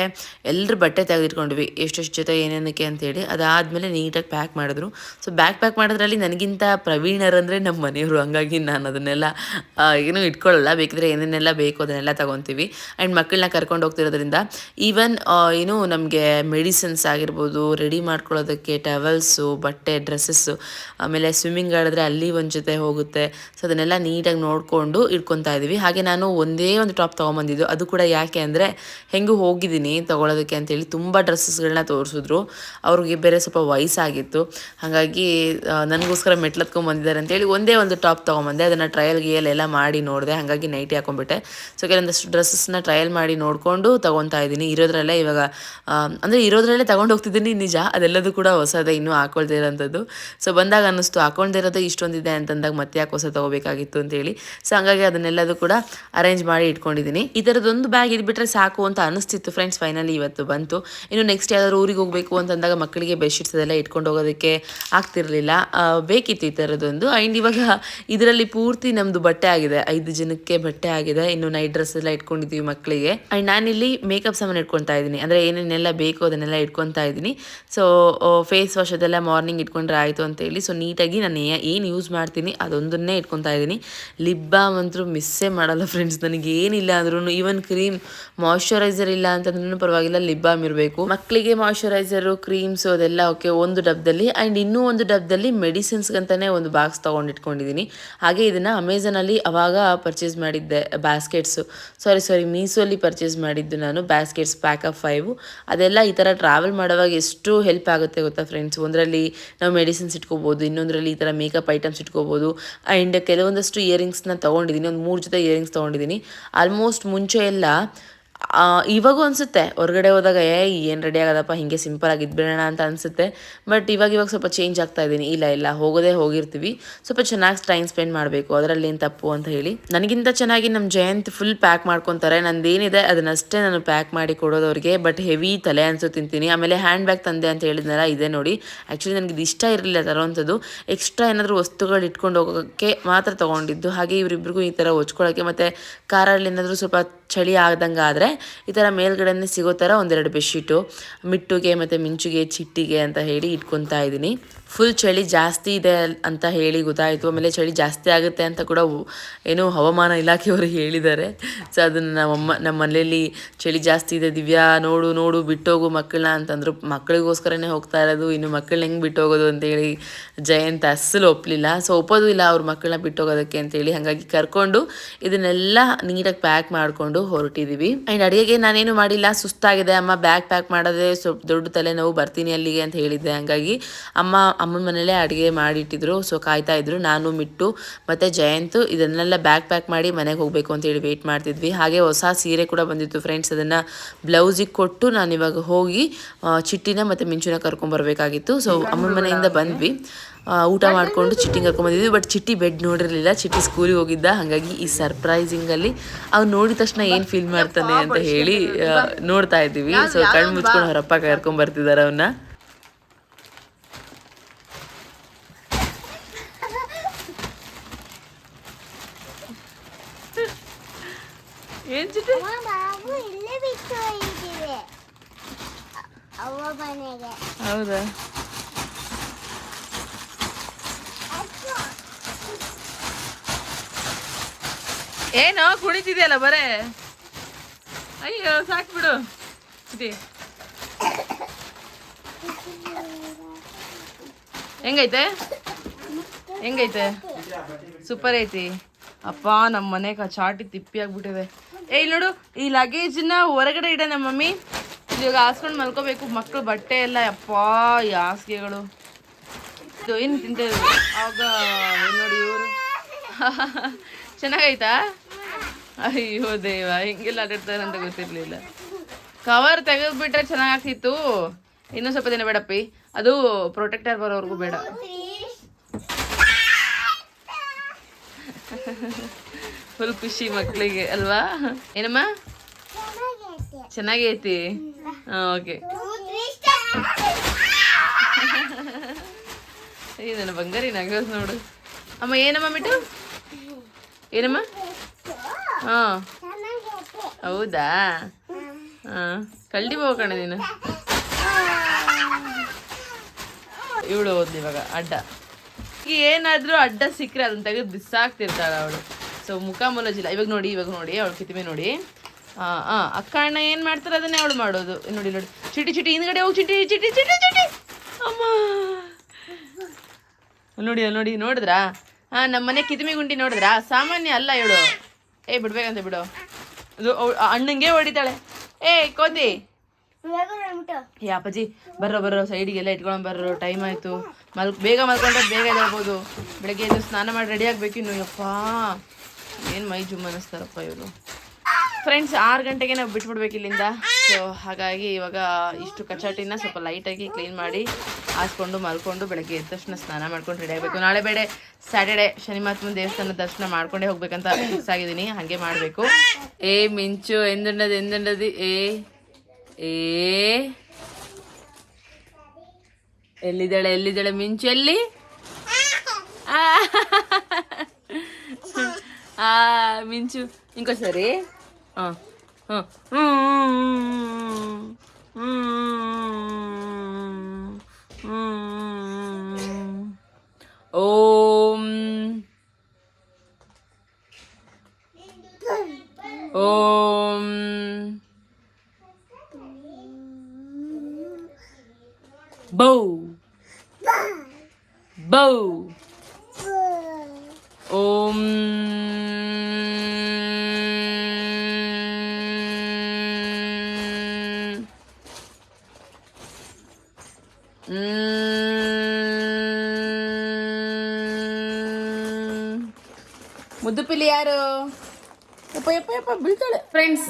ಎಲ್ಲರೂ ಬಟ್ಟೆ ತೆಗೆದಿಟ್ಕೊಂಡ್ವಿ. ಎಷ್ಟೆಷ್ಟು ಜೊತೆ ಏನೇನಕ್ಕೆ ಅಂತೇಳಿ ಅದಾದಮೇಲೆ ನೀಟಾಗಿ ಪ್ಯಾಕ್ ಮಾಡಿದ್ರು. ಸೊ ಬ್ಯಾಗ್ ಪ್ಯಾಕ್ ಮಾಡೋದ್ರಲ್ಲಿ ನನಗಿಂತ ಪ್ರವೀಣರಂದರೆ ನಮ್ಮ ಮನೆಯವರು. ಹಂಗಾಗಿ ನಾನು ಅದನ್ನೆಲ್ಲ ಏನೂ ಇಟ್ಕೊಳ್ಳಲ್ಲ. ಬೇಕಿದ್ರೆ ಏನೇನೆಲ್ಲ ಬೇಕು ಅದನ್ನೆಲ್ಲ ತಗೊತೀವಿ. ಆ್ಯಂಡ್ ಮಕ್ಕಳನ್ನ ಕರ್ಕೊಂಡು ಹೋಗ್ತಿರೋದ್ರಿಂದ ಈವನ್ ಏನು ನಮಗೆ ಮೆಡಿಸಿನ್ಸ್ ಆಗಿರ್ಬೋದು ರೆಡಿ ಮಾಡ್ಕೊಳ್ಳೋದಕ್ಕೆ ಟವೆಲ್ಸು ಬಟ್ಟೆ ಡ್ರೆಸ್ಸಸ್ಸು ಆಮೇಲೆ ಸ್ವಿಮ್ಮಿಂಗ್ ಆಡಿದ್ರೆ ಅಲ್ಲಿ ಒಂದು ಜೊತೆ ಹೋಗುತ್ತೆ. ಸೊ ಅದನ್ನೆಲ್ಲ ನೀಟಾಗಿ ನೋಡಿಕೊಂಡು ಇಟ್ಕೊತಾ ಇದ್ದೀವಿ. ಹಾಗೆ ನಾನು ಒಂದೇ ಒಂದು ಟಾಪ್ ತೊಗೊಂಬಂದಿದ್ದು. ಅದು ಕೂಡ ಯಾಕೆ ಅಂದರೆ ಹೆಂಗೂ ಹೋಗಿದ್ದೀನಿ ತೊಗೊಳೋದಕ್ಕೆ ಅಂತೇಳಿ ತುಂಬ ಡ್ರೆಸ್ಸಸ್ಗಳನ್ನ ತೋರಿಸಿದ್ರು. ಅವ್ರಿಗೆ ಬೇರೆ ಸ್ವಲ್ಪ ವಯಸ್ಸಾಗಿತ್ತು. ಹಾಗಾಗಿ ನನಗೋಸ್ಕರ ಮೆಟ್ಲತ್ಕೊಂಡ್ಬಂದಿದ್ದಾರೆ ಅಂತೇಳಿ ಒಂದೇ ಒಂದು ಟಾಪ್ ತೊಗೊಂಬಂದೆ. ಅದನ್ನು ಟ್ರಯಲ್ ಗಿಯಲ್ ಎಲ್ಲ ಮಾಡಿ ನೋಡಿದೆ. ಹಾಗಾಗಿ ನೈಟಿ ಹಾಕೊಂಡ್ಬಿಟ್ಟೆ ಸೊ ಕೆಲವೊಂದಷ್ಟು ಡ್ರೆಸ್ಸಸ್ನ ಟ್ರಯಲ್ ಮಾಡಿ ನೋಡಿಕೊಂಡು ತೊಗೊತಾ ಇದ್ದೀನಿ ಇರೋದ್ರಲ್ಲೇ ಇವಾಗ ಅಂದರೆ ಇರೋದ್ರಲ್ಲೇ ತೊಗೊಂಡು ಹೋಗ್ತಿದ್ದೀನಿ ನಿಜ ಅದೆಲ್ಲದೂ ಕೂಡ ಹೊಸದೇ ಇನ್ನೂ ಹಾಕೊಳ್ತಾ ಇರೋಂಥದ್ದು ಸೊ ಬಂದಾಗ ಅನ್ನಿಸ್ತು ಹಾಕೊಂಡೇ ಇರೋದೇ ಇಷ್ಟೊಂದಿದೆ ಅಂತಂದಾಗ ಮತ್ತೆ ಯಾಕೆ ಹೊಸ ತೊಗೋಬೇಕಾಗಿತ್ತು ಅಂತೇಳಿ ಸೊ ಹಂಗಾಗಿ ಅದನ್ನೆಲ್ಲದೂ ಕೂಡ ಅರೇಂಜ್ ಮಾಡಿ ಇಟ್ಕೊಂಡಿದ್ದೀನಿ ಈ ಥರದೊಂದು ಬ್ಯಾಗ್ ಇದ್ಬಿಟ್ರೆ ಸಾಕು ಅಂತ ಅನಿಸ್ತಿತ್ತು ಫ್ರೆಂಡ್ಸ್ ಫೈನಲಿ ಇವತ್ತು ಬಂತು. ಇನ್ನು ನೆಕ್ಸ್ಟ್ ಯಾವ್ದಾದ್ರು ಊರಿಗೆ ಹೋಗಬೇಕು ಅಂತಂದಾಗ ಮಕ್ಕಳಿಗೆ ಬೆಡ್ಶೀಟ್ಸ್ ಅದೆಲ್ಲ ಇಟ್ಕೊಂಡು ಹೋಗೋದಕ್ಕೆ ಆಗ್ತಿರಲಿಲ್ಲ. ಬೇಕಿತ್ತು ಈ ಥರದೊಂದು ಆ್ಯಂಡ್ ಇವಾಗ ಇದರಲ್ಲಿ ಪೂರ್ತಿ ನಮ್ಮದು ಬಟ್ಟೆ ಆಗಿದೆ. ಐದು ಜನಕ್ಕೆ ಬಟ್ಟೆ ಆಗಿದೆ. ಇನ್ನು ನೈಟ್ ಡ್ರೆಸ್ ಎಲ್ಲ ಇಟ್ಕೊಂಡಿದ್ದೀವಿ ಮಕ್ಕಳಿಗೆ. ಆ್ಯಂಡ್ ನಾನಿಲ್ಲಿ ಮೇಕಪ್ ಸಾಮಾನು ಇಟ್ಕೊತಾ ಇದ್ದೀನಿ. ಅಂದರೆ ಏನೇನೆಲ್ಲ ಬೇಕು ಅದನ್ನೆಲ್ಲ ಇಟ್ಕೊತಾ ಇದ್ದೀನಿ. ಸೊ ಫೇಸ್ ವಾಶ್ ಅದೆಲ್ಲ ಮಾರ್ನಿಂಗ್ ಇಟ್ಕೊಂಡ್ರೆ ಆಯಿತು ಅಂತೇಳಿ ಸೊ ನೀಟಾಗಿ ನಾನು ಏನು ಯೂಸ್ ಮಾಡ್ತೀನಿ ಅದೊಂದನ್ನೇ ಇಟ್ಕೊತಾ ಇದ್ದೀನಿ. ಲಿಪ್ ಬಾಮ್ ಅಂತೂ ಮಿಸ್ಸೇ ಮಾಡಲ್ಲ ಫ್ರೆಂಡ್ಸ್ ನನಗೆ ಏನಿಲ್ಲ ಅಂದ್ರೂ ಈವನ್ ಕ್ರೀಮ್ ಮಾಯಿಶ್ಚರೈಸರ್ ಇಲ್ಲ ಅಂತಂದ್ರೂ ಪರವಾಗಿಲ್ಲ ಲಿಪ್ ಬಾಮ್ ಇರಬೇಕು. ಮಕ್ಕಳಿಗೆ ಮಾಯಶ್ಚರೈಸರು ಕ್ರೀಮ್ಸು ಅದೆಲ್ಲ ಓಕೆ ಒಂದು ಡಬ್ಬದಲ್ಲಿ ಆ್ಯಂಡ್ ಇನ್ನೂ ಒಂದು ಡಬ್ಬದಲ್ಲಿ ಮೆಡಿಸಿನ್ಸ್ಗಂತಲೇ ಒಂದು ಬಾಕ್ಸ್ ತೊಗೊಂಡು ಇಟ್ಕೊಂಡಿದ್ದೀನಿ ಹಾಗೆ ಇದನ್ನು ಅಮೆಝಾನಲ್ಲಿ ಅವಾಗ ಪರ್ಚೇಸ್ ಮಾಡಿದ್ದೆ ಬ್ಯಾಸ್ಕೆಟ್ಸು ಸಾರಿ ಸಾರಿ ಮೀಸೋಲಿ ಪರ್ಚೇಸ್ ಮಾಡಿದ್ದು ನಾನು ಬ್ಯಾಸ್ಕೆಟ್ಸ್ ಪ್ಯಾಕ್ ಆಫ್ ಫೈವು ಅದೆಲ್ಲ ಈ ಥರ ಟ್ರಾವೆಲ್ ಮಾಡುವಾಗ ಎಷ್ಟು ಹೆಲ್ಪ್ ಆಗುತ್ತೆ ಗೊತ್ತಾ ಫ್ರೆಂಡ್ಸ್ ಒಂದರಲ್ಲಿ ನಾವು ಮೆಡಿಸಿನ್ಸ್ ಇಟ್ಕೋಬೋದು, ಇನ್ನೊಂದರಲ್ಲಿ ಈ ಥರ ಮೇಕಪ್ ಐಟಮ್ಸ್ ಇಟ್ಕೋಬೋದು. ಆ್ಯಂಡ್ ಕೆಲವೊಂದಷ್ಟು ಇಯರಿಂಗ್ಸ್ನ ತೊಗೊಂಡಿದ್ದೀನಿ, ಒಂದು ಮೂರು ಜೊತೆ ಇಯರಿಂಗ್ಸ್ ತೊಗೊಂಡಿದ್ದೀನಿ. ಆಲ್ಮೋಸ್ಟ್ ಮುಂಚೆ ಎಲ್ಲ ಇವಾಗೂ ಅನಿಸುತ್ತೆ. ಹೊರಗಡೆ ಹೋದಾಗ, ಏ, ಏನು ರೆಡಿ ಆಗೋದಪ್ಪ? ಹಿಂಗೆ ಸಿಂಪಲ್ ಇದ್ಬಿಡೋಣ ಅಂತ ಅನಿಸುತ್ತೆ. ಬಟ್ ಇವಾಗ ಇವಾಗ ಸ್ವಲ್ಪ ಚೇಂಜ್ ಆಗ್ತಾ ಇದ್ದೀನಿ ಇಲ್ಲ ಇಲ್ಲ, ಹೋಗೋದೇ ಹೋಗಿರ್ತೀವಿ. ಸ್ವಲ್ಪ ಚೆನ್ನಾಗಿ ಟೈಮ್ ಸ್ಪೆಂಡ್ ಮಾಡಬೇಕು. ಅದರಲ್ಲಿ ಏನು ತಪ್ಪು ಅಂತ ಹೇಳಿ. ನನಗಿಂತ ಚೆನ್ನಾಗಿ ನಮ್ಮ ಜಯಂತ್ ಫುಲ್ ಪ್ಯಾಕ್ ಮಾಡ್ಕೊತಾರೆ. ನಂದೇನಿದೆ, ಅದನ್ನಷ್ಟೇ ನಾನು ಪ್ಯಾಕ್ ಮಾಡಿ ಕೊಡೋದವ್ರಿಗೆ. ಬಟ್ ಹೆವಿ ತಲೆ ಅನಿಸು ತಿಂತೀನಿ. ಆಮೇಲೆ ಹ್ಯಾಂಡ್ ಬ್ಯಾಗ್ ತಂದೆ ಅಂತ ಹೇಳಿದ್ನಲ್ಲ, ಇದೆ ನೋಡಿ. ಆ್ಯಕ್ಚುಲಿ ನನಗೆ ಇದು ಇಷ್ಟ ಇರಲಿಲ್ಲ ತರೋವಂಥದ್ದು ಎಕ್ಸ್ಟ್ರಾ ಏನಾದರೂ ವಸ್ತುಗಳು ಇಟ್ಕೊಂಡು ಹೋಗೋಕ್ಕೆ ಮಾತ್ರ ತೊಗೊಂಡಿದ್ದು. ಹಾಗೆ ಇವರಿಬ್ಬರಿಗೂ ಈ ಥರ ಹೊಚ್ಕೊಳ್ಳೋಕ್ಕೆ ಮತ್ತು ಕಾರಲ್ಲಿ ಏನಾದರೂ ಸ್ವಲ್ಪ ಚಳಿ ಆದಂಗೆ ಆದರೆ ಈ ಥರ ಮೇಲ್ಗಡೆನೇ ಸಿಗೋ ಥರ ಒಂದೆರಡು ಬೆಡ್ಶೀಟು, ಮಿಟ್ಟುಗೆ ಮತ್ತು ಮಿಂಚುಗೆ, ಚಿಟ್ಟಿಗೆ ಅಂತ ಹೇಳಿ ಇಟ್ಕೊತಾ ಇದ್ದೀನಿ. ಫುಲ್ ಚಳಿ ಜಾಸ್ತಿ ಇದೆ ಅಂತ ಹೇಳಿ ಗೊತ್ತಾಯಿತು. ಆಮೇಲೆ ಚಳಿ ಜಾಸ್ತಿ ಆಗುತ್ತೆ ಅಂತ ಕೂಡ ಏನು ಹವಾಮಾನ ಇಲಾಖೆಯವರು ಹೇಳಿದ್ದಾರೆ. ಸೊ ಅದನ್ನು ನಮ್ಮಮ್ಮ ನಮ್ಮ ಮನೆಯಲ್ಲಿ ಚಳಿ ಜಾಸ್ತಿ ಇದೆ, ದಿವ್ಯಾ ನೋಡು ನೋಡು, ಬಿಟ್ಟೋಗು ಮಕ್ಕಳನ್ನ ಅಂತಂದ್ರು, ಮಕ್ಕಳಿಗೋಸ್ಕರನೇ ಹೋಗ್ತಾ ಇರೋದು, ಇನ್ನು ಮಕ್ಕಳನ್ನ ಹೆಂಗೆ ಬಿಟ್ಟೋಗೋದು ಅಂತೇಳಿ ಜಯಂತ್ ಅಸಲು ಒಪ್ಪಲಿಲ್ಲ ಸೊ ಒಪ್ಪೋದು ಇಲ್ಲ ಅವ್ರ ಮಕ್ಕಳನ್ನ ಬಿಟ್ಟೋಗೋದಕ್ಕೆ ಅಂತೇಳಿ ಹಾಗಾಗಿ ಕರ್ಕೊಂಡು ಇದನ್ನೆಲ್ಲ ನೀಟಾಗಿ ಪ್ಯಾಕ್ ಮಾಡಿಕೊಂಡು ಹೊರಟಿದ್ದೀವಿ ಆ್ಯಂಡ್ ಅಡುಗೆಗೆ ನಾನೇನು ಮಾಡಿಲ್ಲ, ಸುಸ್ತಾಗಿದೆ. ಅಮ್ಮ ಬ್ಯಾಗ್ ಪ್ಯಾಕ್ ಮಾಡೋದೇ ಸ್ವಲ್ಪ ದೊಡ್ಡ ತಲೆನೋವು, ಬರ್ತೀನಿ ಅಲ್ಲಿಗೆ ಅಂತ ಹೇಳಿದ್ದೆ. ಹಾಗಾಗಿ ಅಮ್ಮ, ಅಮ್ಮನ ಮನೇಲೇ ಅಡುಗೆ ಮಾಡಿಟ್ಟಿದ್ರು. ಸೊ ಕಾಯ್ತಾ ಇದ್ರು. ನಾನು, ಮಿಟ್ಟು ಮತ್ತು ಜಯಂತು ಇದನ್ನೆಲ್ಲ ಬ್ಯಾಗ್ ಪ್ಯಾಕ್ ಮಾಡಿ ಮನೆಗೆ ಹೋಗಬೇಕು ಅಂತೇಳಿ ವೆಯ್ಟ್ ಮಾಡ್ತಿದ್ವಿ. ಹಾಗೆ ಹೊಸ ಸೀರೆ ಕೂಡ ಬಂದಿತ್ತು ಫ್ರೆಂಡ್ಸ್ ಅದನ್ನು ಬ್ಲೌಸಿಗೆ ಕೊಟ್ಟು ನಾನು ಇವಾಗ ಹೋಗಿ ಚಿಟ್ಟಿನ ಮತ್ತು ಮಿಂಚುನ ಕರ್ಕೊಂಬರ್ಬೇಕಾಗಿತ್ತು ಸೊ ಅಮ್ಮನ ಮನೆಯಿಂದ ಬಂದ್ವಿ. ಊಟ ಮಾಡಿಕೊಂಡು ಚಿಟ್ಟಿಂಗ್ ಕರ್ಕೊಂಬಂದಿದ್ವಿ ಬಟ್ ಚಿಟ್ಟಿ ಬೆಡ್ ನೋಡಿರಲಿಲ್ಲ. ಚಿಟ್ಟಿ ಸ್ಕೂಲಿಗೆ ಹೋಗಿದ್ದ. ಹಾಗಾಗಿ ಈ ಸರ್ಪ್ರೈಸಿಂಗಲ್ಲಿ ಅವ್ನು ನೋಡಿದ ತಕ್ಷಣ ಏನು ಫೀಲ್ ಮಾಡ್ತಾನೆ ಅಂತ ಹೇಳಿ ಆ, ನೋಡ್ತಾ ಇದ್ದೀವಿ. ಸೊ ಕಣ್ಣು ಮುಚ್ಕೊಂಡು ಅವರಪ್ಪ ಕರ್ಕೊಂಬರ್ತಿದ್ದಾರೆ ಅವನ್ನ ಏನ್ ಚಿಟ್ಟಿ
ಅಮ್ಮ ನಾವು ಇಲ್ಲೇ ಬಿಟ್ಟು ಹೋಗಿದ್ದೀವಿ ಅವ್ವ ಮನೆಗೆ
ಹೌದಾ ಏನೋ ಕುಣಿತಿದೆಯಲ್ಲ, ಬರೇ. ಅಯ್ಯೋ, ಸಾಕು ಬಿಡು. ಚಿಟಿ ಹೆಂಗೈತೆ? ಹೆಂಗೈತೆ? ಸೂಪರ್ ಐತಿ. ಅಪ್ಪ ನಮ್ಮ ಮನೆಗೆ ಚಾಟಿ ತಿಪ್ಪಿ ಆಗ್ಬಿಟ್ಟಿದೆ. ಏ, ಇಲ್ಲಿ ನೋಡು, ಈ ಲಗೇಜ್ನ ಹೊರಗಡೆ ಇಡ ನಮ್ಮ ಮಮ್ಮಿ ಇವಾಗ ಹಾಸ್ಕೊಂಡು ಮಲ್ಕೋಬೇಕು ಮಕ್ಕಳು ಬಟ್ಟೆ ಎಲ್ಲ, ಅಪ್ಪ, ಈ ಹಾಸಿಗೆಗಳು. ಇದು ಏನು ತಿಂತೇವೆ ಆಗ ನೋಡಿ ಇವರು. ಚೆನ್ನಾಗೈತಾ? ಅಯ್ಯೋ ದೇವ, ಹಿಂಗೆಲ್ಲ ಆಟಾಡ್ತಾರೆ ಅಂತ ಗೊತ್ತಿರಲಿಲ್ಲ. ಕವರ್ ತೆಗೆದ್ಬಿಟ್ರೆ ಚೆನ್ನಾಗಾಗ್ತಿತ್ತು ಇನ್ನೂ ಸ್ವಲ್ಪ ದಿನ ಬೇಡಪ್ಪಿ. ಅದು ಪ್ರೊಟೆಕ್ಟರ್ ಬರೋವರೆಗೂ ಬೇಡ.
ಫುಲ್ ಖುಷಿ ಮಕ್ಕಳಿಗೆ ಅಲ್ವಾ? ಏನಮ್ಮ? ಚೆನ್ನಾಗಿ ಹಾಂ ಓಕೆ ಈ ನನ್ನ ಬಂಗಾರಿ ನಗೋಸ್ ನೋಡು. ಅಮ್ಮ, ಏನಮ್ಮ ಮಿಟ್ಟು ಏನಮ್ಮ? ಹಾಂ. ಹೌದಾ? ಹಾಂ. ಕಳ್ಳಿ ಹೋಗೋಣ ನೀನು. ಇವಳು ಹೋದ್ಲು ಇವಾಗ, ಅಡ್ಡ. ಏನಾದ್ರೂ ಅಡ್ಡ ಸಿಕ್ಕರೆ ಅದನ್ನ ತೆಗೆದು ಬಿಸಾಕ್ತಿರ್ತಾಳ ಅವಳು. ಸೊ ಮುಖ ಮುಲಜಿಲ್ಲ. ಇವಾಗ ನೋಡಿ ಇವಾಗ ನೋಡಿ, ಅವಳು ಕಿತಿಮೆ ನೋಡಿ. ಹಾಂ ಹಾಂ ಅಕ್ಕ ಅಣ್ಣ ಏನು ಮಾಡ್ತಾರೆ ಅದನ್ನೇ ಅವಳು ಮಾಡೋದು. ನೋಡಿ ನೋಡಿ. ಚಿಟಿ ಚಿಟಿ ಹಿಂದ್ಗಡೆ ಹೋಗಿ ಚಿಟಿ ಚಿಟಿ ಚಿಟಿ ಚಿಟಿ ಅಮ್ಮ. ನೋಡಿ ನೋಡಿ, ನೋಡಿದ್ರಾ? ಹಾಂ ನಮ್ಮ ಮನೆ ಕಿತಿಮೆ ಗುಂಡಿ ನೋಡಿದ್ರಾ? ಸಾಮಾನ್ಯ ಅಲ್ಲ ಇವಳು. ಏ ಬಿಡ್ಬೇಕಂತ ಬಿಡು. ಅದು ಅಣ್ಣಂಗೆ ಹೊಡಿತಾಳೆ. ಏ, ಕೋತಿ. ಏ, ಅಪ್ಪಾಜಿ ಬರೋ ಬರ್ರೋ, ಸೈಡಿಗೆಲ್ಲ ಇಟ್ಕೊಂಡು ಬರೋ ಟೈಮ್ ಆಯ್ತು. ಮಲ್ ಬೇಗ ಮಲ್ಕೊಂಡ್ರೆ ಬೇಗ ಎದ್ದೇಳ್ಬೋದು. ಬೆಳಗ್ಗೆ ಎದ್ದು ಸ್ನಾನ ಮಾಡಿ ರೆಡಿ ಆಗಬೇಕು ಇನ್ನು, ಯಪ್ಪ. ಏನು ಮೈ ಜುಮ್ ಅನ್ನಿಸ್ತಾರಪ್ಪ ಇವರು. ಫ್ರೆಂಡ್ಸ್ ಆರು ಗಂಟೆಗೆ ನಾವು ಬಿಟ್ಬಿಡ್ಬೇಕು ಇಲ್ಲಿಂದ. ಸೊ ಹಾಗಾಗಿ ಇವಾಗ ಇಷ್ಟು ಕಚಾಟಿನ ಸ್ವಲ್ಪ ಲೈಟಾಗಿ ಕ್ಲೀನ್ ಮಾಡಿ ಹಾಸ್ಕೊಂಡು ಮಲ್ಕೊಂಡು ಬೆಳಗ್ಗೆ ಎದ್ದ ತಕ್ಷಣ ಸ್ನಾನ ಮಾಡ್ಕೊಂಡು ರೆಡಿ ಆಗಬೇಕು. ನಾಳೆ ಬೇಡ ಸ್ಯಾಟರ್ಡೆ ಶನಿ ಮಹಾತ್ಮನ ದೇವಸ್ಥಾನದ ದರ್ಶನ ಮಾಡ್ಕೊಂಡೇ ಹೋಗ್ಬೇಕಂತ ಫಿಕ್ಸ್ ಆಗಿದ್ದೀನಿ. ಹಾಗೆ ಮಾಡಬೇಕು. ಏ ಮಿಂಚು ಎಂದುಂಡದು ಎಂದುಂಡದು? ಏ ಏ. ಎಲ್ಲಿದ್ದಾಳೆ ಎಲ್ಲಿದ್ದಾಳೆ ಮಿಂಚು ಎಲ್ಲಿ? ಆ, ಮಿಂಚು. ಇಂಕೋಸರಿ ಹಾಂ ಹಾಂ. ಓಂ ಮುದ್ದು ಪಿಲಿ ಯಾರು ಬೀಳ್ತಾಳೆ. ಫ್ರೆಂಡ್ಸ್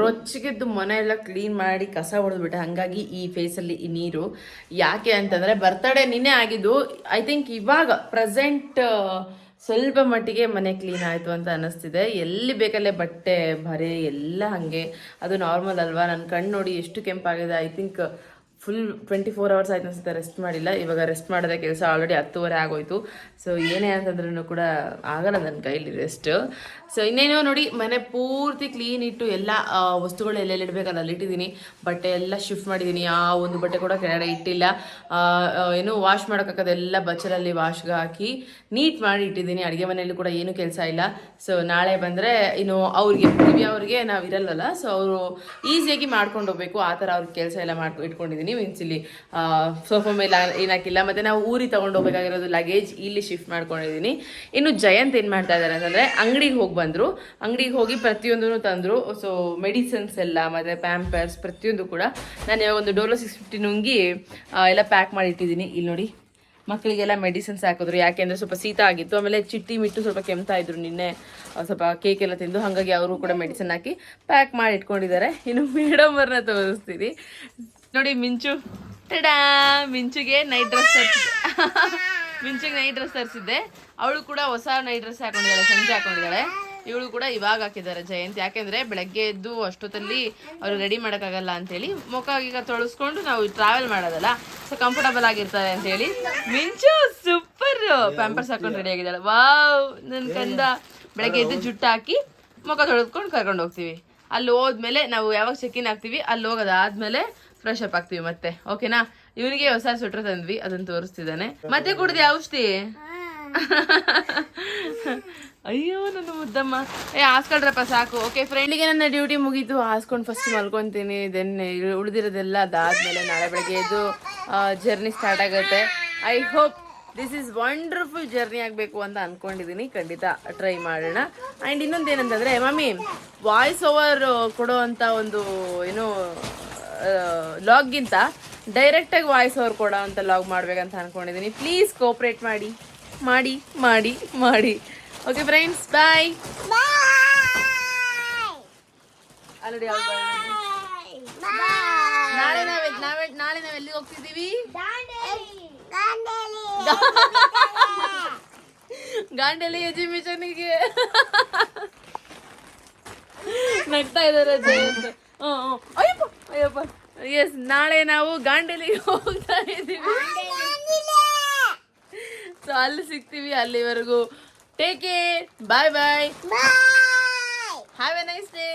ರೊಚ್ಚಿಗೆದ್ದು ಮನೆ ಎಲ್ಲ ಕ್ಲೀನ್ ಮಾಡಿ ಕಸ ಹೊಡೆದ್ಬಿಟ್ಟೆ ಹಾಗಾಗಿ ಈ ಫೇಸಲ್ಲಿ ಈ ನೀರು. ಯಾಕೆ ಅಂತಂದರೆ ಬರ್ತಡೇ ನಿನ್ನೆ ಆಗಿದ್ದು ಐ ಥಿಂಕ್ ಇವಾಗ ಪ್ರೆಸೆಂಟ್ ಸ್ವಲ್ಪ ಮಟ್ಟಿಗೆ ಮನೆ ಕ್ಲೀನ್ ಆಯಿತು ಅಂತ ಅನ್ನಿಸ್ತಿದೆ. ಎಲ್ಲಿ ಬೇಕಲ್ಲೇ ಬಟ್ಟೆ, ಬರೆ ಎಲ್ಲ ಹಾಗೆ. ಅದು ನಾರ್ಮಲ್ ಅಲ್ವಾ? ನನ್ನ ಕಣ್ಣು ನೋಡಿ ಎಷ್ಟು ಕೆಂಪಾಗಿದೆ. I think full twenty four hours ಆಯ್ತು ಅನ್ಸುತ್ತೆ ರೆಸ್ಟ್ ಮಾಡಿಲ್ಲ. ಇವಾಗ ರೆಸ್ಟ್ ಮಾಡಿದ್ರೆ ಕೆಲಸ ಆಲ್ರೆಡಿ ಹತ್ತುವರೆ ಆಗೋಯ್ತು. ಸೊ ಏನೇ ಅಂತಂದ್ರೂ ಕೂಡ ಆಗಲ್ಲ ನನ್ನ ಕೈಲಿ ರೆಸ್ಟ್ ಸೊ ಇನ್ನೇನೋ ನೋಡಿ, ಮನೆ ಪೂರ್ತಿ ಕ್ಲೀನ್ ಇಟ್ಟು ಎಲ್ಲ ವಸ್ತುಗಳು ಎಲ್ಲೆಲ್ಲಿ ಇಡಬೇಕಲ್ಲ ಅಲ್ಲಿ ಇಟ್ಟಿದ್ದೀನಿ ಬಟ್ಟೆ ಎಲ್ಲ ಶಿಫ್ಟ್ ಮಾಡಿದ್ದೀನಿ. ಆ ಒಂದು ಬಟ್ಟೆ ಕೂಡ ಕೆಳಗಡೆ ಇಟ್ಟಿಲ್ಲ. ಏನು ವಾಶ್ ಮಾಡೋಕ್ಕಾಗದೆಲ್ಲ ಬಚ್ಚಲಲ್ಲಿ ವಾಶ್ಗೆ ಹಾಕಿ ನೀಟ್ ಮಾಡಿ ಇಟ್ಟಿದ್ದೀನಿ. ಅಡುಗೆ ಮನೆಯಲ್ಲಿ ಕೂಡ ಏನು ಕೆಲಸ ಇಲ್ಲ. ಸೊ ನಾಳೆ ಬಂದರೆ ಇನ್ನು ಅವ್ರಿಗೆ ಅವ್ರಿಗೆ ನಾವು ಇರಲ್ಲಲ್ಲ. ಸೊ ಅವರು ಈಸಿಯಾಗಿ ಮಾಡ್ಕೊಂಡು ಹೋಗ್ಬೇಕು. ಆ ಥರ ಅವ್ರಿಗೆ ಕೆಲಸ ಎಲ್ಲ ಮಾಡ್ಕೊ, ಇಟ್ಕೊಂಡಿದ್ದೀನಿ. ಮೀನ್ಸ್ ಇಲ್ಲಿ ಸೋಫಾ ಮೇಲೆ ಏನಾಕಿಲ್ಲ ಮತ್ತೆ ನಾವು ಊರಿಗೆ ತಗೊಂಡು ಹೋಗ್ಬೇಕಾಗಿರೋದು ಲಗೇಜ್ ಇಲ್ಲಿ ಶಿಫ್ಟ್ ಮಾಡ್ಕೊಂಡಿದ್ದೀನಿ ಇನ್ನು ಜಯಂತ್ ಏನು ಮಾಡ್ತಾ ಇದ್ದಾರೆ ಅಂತಂದರೆ ಅಂಗಡಿಗೆ ಹೋಗಿ ಬಂದರು. ಅಂಗಡಿಗೆ ಹೋಗಿ ಪ್ರತಿಯೊಂದೂ ತಂದರು. ಸೊ ಮೆಡಿಸಿನ್ಸ್ ಎಲ್ಲ, ಮತ್ತು ಪ್ಯಾಂಪರ್ಸ್ ಪ್ರತಿಯೊಂದು ಕೂಡ ನಾನು ಇವಾಗ ಒಂದು ಡೋಲೋ ಸಿಕ್ಸ್ ಫಿಫ್ಟಿ ನುಂಗಿ ಎಲ್ಲ ಪ್ಯಾಕ್ ಮಾಡಿ ಇಟ್ಟಿದ್ದೀನಿ ಇಲ್ಲಿ ನೋಡಿ ಮಕ್ಕಳಿಗೆಲ್ಲ ಮೆಡಿಸಿನ್ಸ್ ಹಾಕಿದ್ರು. ಯಾಕೆಂದರೆ ಸ್ವಲ್ಪ ಶೀತ ಆಗಿತ್ತು. ಆಮೇಲೆ ಚಿಟ್ಟಿ ಮಿಟ್ಟು ಸ್ವಲ್ಪ ಕೆಮ್ತಾ ಇದ್ರು ನಿನ್ನೆ. ಸ್ವಲ್ಪ ಕೇಕ್ ಎಲ್ಲ ತಿಂದು. ಹಾಗಾಗಿ ಅವರು ಕೂಡ ಮೆಡಿಸಿನ್ ಹಾಕಿ ಪ್ಯಾಕ್ ಮಾಡಿ ಇಟ್ಕೊಂಡಿದ್ದಾರೆ. ಇನ್ನು ಮೇಡಮ್ ಅವ್ರನ್ನ ತೋರಿಸ್ತೀನಿ. ನೋಡಿ ಮಿಂಚು. ಟಡಾ ಮಿಂಚುಗೆ ನೈಟ್ ಡ್ರೆಸ್ ತರಿಸಿದ್ದೆ. ಮಿಂಚುಗೆ ನೈಟ್ ಡ್ರೆಸ್ ತರಿಸಿದ್ದೆ. ಅವಳು ಕೂಡ ಹೊಸ ನೈಟ್ ಡ್ರೆಸ್ ಹಾಕೊಂಡಿದ್ದಾಳೆ, ಸಂಜೆ ಹಾಕೊಂಡಿದ್ದಾಳೆ. ಇವಳು ಕೂಡ ಇವಾಗ ಹಾಕಿದ್ದಾರೆ ಜಯಂತಿ. ಯಾಕೆಂದ್ರೆ ಬೆಳಗ್ಗೆ ಎದ್ದು ಅಷ್ಟೊತ್ತಲ್ಲಿ ಅವ್ರು ರೆಡಿ ಮಾಡೋಕ್ಕಾಗಲ್ಲ ಅಂತೇಳಿ ಮುಖ ಈಗ ತೊಳಸ್ಕೊಂಡು ನಾವು ಟ್ರಾವೆಲ್ ಮಾಡೋದಲ್ಲ ಸೊ ಕಂಫರ್ಟಬಲ್ ಆಗಿರ್ತಾರೆ ಅಂತೇಳಿ ಮಿಂಚು ಸೂಪರ್ ಪ್ಯಾಂಪರ್ಸ್ ಹಾಕೊಂಡು ರೆಡಿ ಆಗಿದ್ದಾಳೆ. ವಾವ್ ನನ್ನ ಕಂದ. ಬೆಳಗ್ಗೆ ಎದ್ದು ಜುಟ್ಟು ಹಾಕಿ ಮುಖ ತೊಳೆದ್ಕೊಂಡು ಕರ್ಕೊಂಡು ಹೋಗ್ತೀವಿ. ಅಲ್ಲಿ ಹೋದ್ಮೇಲೆ ನಾವು ಯಾವಾಗ ಚೆಕ್ ಇನ್ ಆಗ್ತೀವಿ, ಅಲ್ಲಿ ಹೋಗೋದಾದ್ಮೇಲೆ ಫ್ರೆಶ್ ಅಪ್ ಆಗ್ತೀವಿ ಮತ್ತೆ. ಓಕೆನಾ ಇವನಿಗೆ ಹೊಸ ಸ್ವೆಟರ್ ತಂದ್ವಿ ಅದನ್ನ ತೋರಿಸ್ತಿದ್ದಾನೆ. ಮತ್ತೆ ಕುಡ್ದು ಔಷಧಿ? ಅಯ್ಯೋ, ನನ್ನ ಮುದ್ದಮ್ಮ. ಏ, ಹಾಸ್ಕೊಳ್ರಪ್ಪ, ಸಾಕು. ಓಕೆ ಫ್ರೆಂಡಿಗೆ ನನ್ನ ಡ್ಯೂಟಿ ಮುಗೀತು. ಹಾಸ್ಕೊಂಡು ಫಸ್ಟ್ ಮಲ್ಕೊತೀನಿ. ದೆನ್ ಉಳಿದಿರೋದೆಲ್ಲ ಅದಾದ್ಮೇಲೆ ನಾಳೆ ಬೆಳಗ್ಗೆ ಇದು ಜರ್ನಿ ಸ್ಟಾರ್ಟ್ ಆಗುತ್ತೆ. I hope this is wonderful journey ಆಗಬೇಕು ಅಂತ ಅನ್ಕೊಂಡಿದ್ದೀನಿ ಖಂಡಿತ ಟ್ರೈ ಮಾಡೋಣ. ಆ್ಯಂಡ್ ಇನ್ನೊಂದು ಏನಂತಂದರೆ ಮಮ್ಮಿ ವಾಯ್ಸ್ ಓವರ್ ಕೊಡೋ ಅಂಥ ಒಂದು, ಏನು ಲಾಗ್ಗಿಂತ ಡೈರೆಕ್ಟಾಗಿ ವಾಯ್ಸ್ ಓವರ್ ಕೊಡೋ ಅಂತ ಲಾಗ್ ಮಾಡ್ಬೇಕಂತ ಅನ್ಕೊಂಡಿದ್ದೀನಿ ಪ್ಲೀಸ್ ಕೋಪ್ರೇಟ್ ಮಾಡಿ. ಮಾಡಿ ಮಾಡಿ ಮಾಡಿ. ಓಕೆ ಫ್ರೆಂಡ್ಸ್ ಬಾಯ್ ಆಲ್ರೆಡಿ ನಾಳೆ ನಾವ್ ನಾವೇ ನಾಳೆ ನಾವ್ ಎಲ್ಲಿಗೆ ಹೋಗ್ತಿದ್ದೀವಿ? ಗಾಂಡೇಲಿ ಎಜಿಬಿಷನ್ಗೆ ನಗ್ತಾ ಇದಾರೆ ಜಯಂತ್. ಹ್ಮ್, ಹ್ಮ್. ಅಯ್ಯಪ್ಪ ಅಯ್ಯಪ್ಪ. ಎಸ್ ನಾಳೆ ನಾವು ಗಾಂಡೇಲಿಗೆ ಹೋಗ್ತಾ ಇದ್ದೀವಿ. ಸೊ ಅಲ್ಲಿ ಸಿಗ್ತೀವಿ ಅಲ್ಲಿವರೆಗೂ. Take care bye bye. Have a nice day.